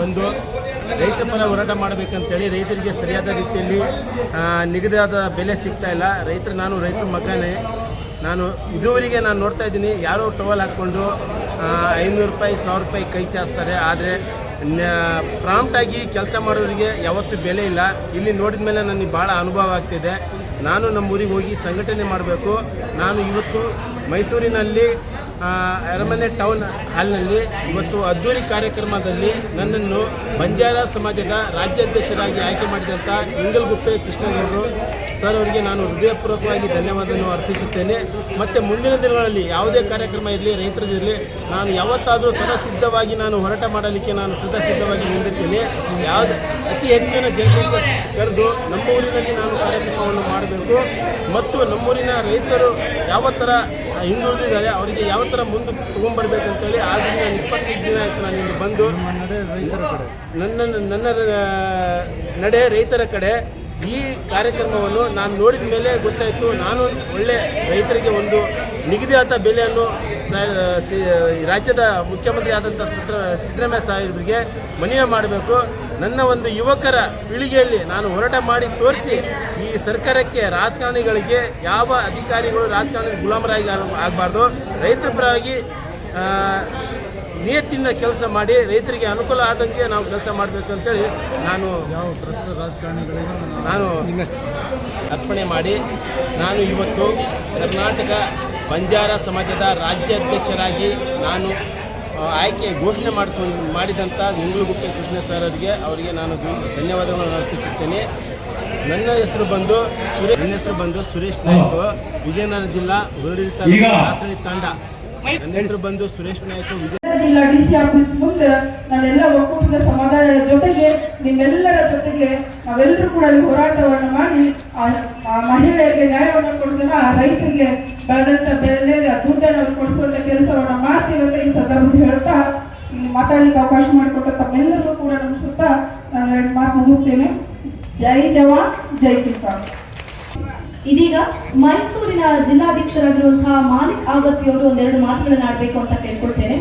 ಬಂದು ರೈತರ ಪರ ಹೋರಾಟ ಮಾಡಬೇಕಂತೇಳಿ ರೈತರಿಗೆ ಸರಿಯಾದ ರೀತಿಯಲ್ಲಿ ನಿಗದಿಯಾದ ಬೆಲೆ ಸಿಗ್ತಾ ಇಲ್ಲ. ರೈತರು, ನಾನು ರೈತರ ಮಗನೇ. ನಾನು ಇದುವರೆಗೆ ನಾನು ನೋಡ್ತಾ ಇದ್ದೀನಿ, ಯಾರೋ ಟವಲ್ ಹಾಕ್ಕೊಂಡು ಐನೂರು ರೂಪಾಯಿ, ಸಾವಿರ ರೂಪಾಯಿ ಕೈ ಚಾಸ್ತಾರೆ ಆದರೆ ಪ್ರಾಂಪ್ಟಾಗಿ ಕೆಲಸ ಮಾಡೋರಿಗೆ ಯಾವತ್ತೂ ಬೆಲೆ ಇಲ್ಲ. ಇಲ್ಲಿ ನೋಡಿದ ಮೇಲೆ ನನಗೆ ಭಾಳ ಅನುಭವ ಆಗ್ತಿದೆ. ನಾನು ನಮ್ಮ ಊರಿಗೆ ಹೋಗಿ ಸಂಘಟನೆ ಮಾಡಬೇಕು. ನಾನು ಇವತ್ತು ಮೈಸೂರಿನಲ್ಲಿ ಅರಮನೆ ಟೌನ್ ಹಾಲ್ನಲ್ಲಿ ಇವತ್ತು ಅದ್ದೂರಿ ಕಾರ್ಯಕ್ರಮದಲ್ಲಿ ನನ್ನನ್ನು ಬಂಜಾರ ಸಮಾಜದ ರಾಜ್ಯಾಧ್ಯಕ್ಷರಾಗಿ ಆಯ್ಕೆ ಮಾಡಿದಂಥ ಇಂಗಲ್ಗುಪ್ಪೆ ಕೃಷ್ಣಗೌಡರು ಸರ್ ಅವರಿಗೆ ನಾನು ಹೃದಯಪೂರ್ವಕವಾಗಿ ಧನ್ಯವಾದವನ್ನು ಅರ್ಪಿಸುತ್ತೇನೆ. ಮತ್ತು ಮುಂದಿನ ದಿನಗಳಲ್ಲಿ ಯಾವುದೇ ಕಾರ್ಯಕ್ರಮ ಇರಲಿ ರೈತರದಿರಲಿ ನಾನು ಯಾವತ್ತಾದರೂ ಸದಾ ಸಿದ್ಧವಾಗಿ ನಾನು ಹೋರಾಟ ಮಾಡಲಿಕ್ಕೆ ನಾನು ಸದಾ ಸಿದ್ಧವಾಗಿ ನಿಂತಿರ್ತೀನಿ. ಯಾವುದು ಅತಿ ಹೆಚ್ಚಿನ ಜನಸಂಖ್ಯೆ ಕರೆದು ನಮ್ಮ ಊರಿನಲ್ಲಿ ನಾನು ಕಾರ್ಯಕ್ರಮವನ್ನು ಮಾಡಬೇಕು. ಮತ್ತು ನಮ್ಮೂರಿನ ರೈತರು ಯಾವ ಥರ ಹಿಂದುಳಿದಿದ್ದಾರೆ ಅವರಿಗೆ ಯಾವ ಥರ ಮುಂದೆ ತೊಗೊಂಡ್ಬರ್ಬೇಕು ಅಂತೇಳಿ ನಾನು ಇಪ್ಪತ್ತೈದು ದಿನ ಆಯಿತು ನಾನು ಇಲ್ಲಿ ಬಂದು. ರೈತರ ಕಡೆ. ನನ್ನ ನನ್ನ ನಡೆ ರೈತರ ಕಡೆ ಈ ಕಾರ್ಯಕ್ರಮವನ್ನು ನಾನು ನೋಡಿದ ಮೇಲೆ ಗೊತ್ತಾಯಿತು ನಾನು ಒಳ್ಳೆ ರೈತರಿಗೆ ಒಂದು ನಿಗದಿಯಾದ ಬೆಲೆಯನ್ನು ರಾಜ್ಯದ ಮುಖ್ಯಮಂತ್ರಿ ಆದಂಥ ಸಿದ್ದರಾಮಯ್ಯ ಸಾಹೇಬರಿಗೆ ಮನವಿ ಮಾಡಬೇಕು. ನನ್ನ ಒಂದು ಯುವಕರ ಪೀಳಿಗೆಯಲ್ಲಿ ನಾನು ಹೋರಾಟ ಮಾಡಿ ತೋರಿಸಿ ಈ ಸರ್ಕಾರಕ್ಕೆ ರಾಜಕಾರಣಿಗಳಿಗೆ ಯಾವ ಅಧಿಕಾರಿಗಳು ರಾಜಕಾರಣಿ ಗುಲಾಮರಾಗಿ ಆಗಬಾರ್ದು. ರೈತರ ಪರವಾಗಿ ಆ, ನಿಯತ್ತಿಂದ ಕೆಲಸ ಮಾಡಿ ರೈತರಿಗೆ ಅನುಕೂಲ ಆದಂತೆ ನಾವು ಕೆಲಸ ಮಾಡಬೇಕು ಅಂತೇಳಿ ನಾನು ಯಾವ ಭ್ರಷ್ಟ ರಾಜಕಾರಣಿಗಳಿಗೆ ನಾನು ಅರ್ಪಣೆ ಮಾಡಿ ನಾನು ಇವತ್ತು ಕರ್ನಾಟಕ ಬಂಜಾರ ಸಮಾಜದ ರಾಜ್ಯಾಧ್ಯಕ್ಷರಾಗಿ ನಾನು ಆಯ್ಕೆ ಘೋಷಣೆ ಮಾಡಿಸ ಮಾಡಿದಂಥ ಗುಂಗ್ಲುಗುಪ್ಪೆ ಕೃಷ್ಣ ಸರ್ ಅವರಿಗೆ ಅವರಿಗೆ ನಾನು ಧನ್ಯವಾದಗಳನ್ನು ಅರ್ಪಿಸುತ್ತೇನೆ. ನನ್ನ ಹೆಸರು ಬಂದು ಸುರೇಶ್ ನನ್ನ ಹೆಸರು ಬಂದು ಸುರೇಶ್ ನಾಯ್ಕು. ವಿಜಯನಗರ ಜಿಲ್ಲಾ ಹುರುಳಿ ತಾಲೂಕು ತಾಂಡ. ನನ್ನ ಹೆಸರು ಬಂದು ಸುರೇಶ್ ನಾಯ್ಕು ವಿಜಯ ಜಿಲ್ಲಾ ಡಿ ಸಿ ಆಫೀಸ್ ಮುಂದೆ ನಾನೆಲ್ಲ ಒಕ್ಕೂಟದ ಸಮುದಾಯದ ಜೊತೆಗೆ ನಿಮ್ಮೆಲ್ಲರ ಜೊತೆಗೆ ನಾವೆಲ್ಲರೂ ಕೂಡ ಅಲ್ಲಿ ಹೋರಾಟವನ್ನು ಮಾಡಿ ಆ ಮಹಿಳೆಯರಿಗೆ ನ್ಯಾಯವನ್ನು ಕೊಡಿಸೋಣ ಆ ರೈತರಿಗೆ ಬೆಳೆದಂತ ಬೆಲೆ ದುಡ್ಡನ್ನು ಕೊಡಿಸುವಂತ ಕೆಲಸವನ್ನು ಮಾಡ್ತಿರುತ್ತೆ ಈ ಸಂದರ್ಭದಲ್ಲಿ ಹೇಳ್ತಾ ಇಲ್ಲಿ ಮಾತಾಡಲಿಕ್ಕೆ ಅವಕಾಶ ಮಾಡಿಕೊಟ್ಟ ತಮ್ಮೆಲ್ಲರಿಗೂ ಕೂಡ ನಮಿಸುತ್ತಾ ನಾನು ಎರಡು ಮಾತು ಮುಗಿಸ್ತೇನೆ. ಜೈ ಜವಾನ್, ಜೈ ಕಿಸಾನ್. ಇದೀಗ ಮೈಸೂರಿನ ಜಿಲ್ಲಾಧ್ಯಕ್ಷರಾಗಿರುವಂತಹ ಮಾಲಿಕ್ ಆವತ್ತಿಯವರು ಒಂದೆರಡು ಮಾತುಗಳನ್ನ ಆಡಬೇಕು ಅಂತ ಕೇಳ್ಕೊಳ್ತೇನೆ.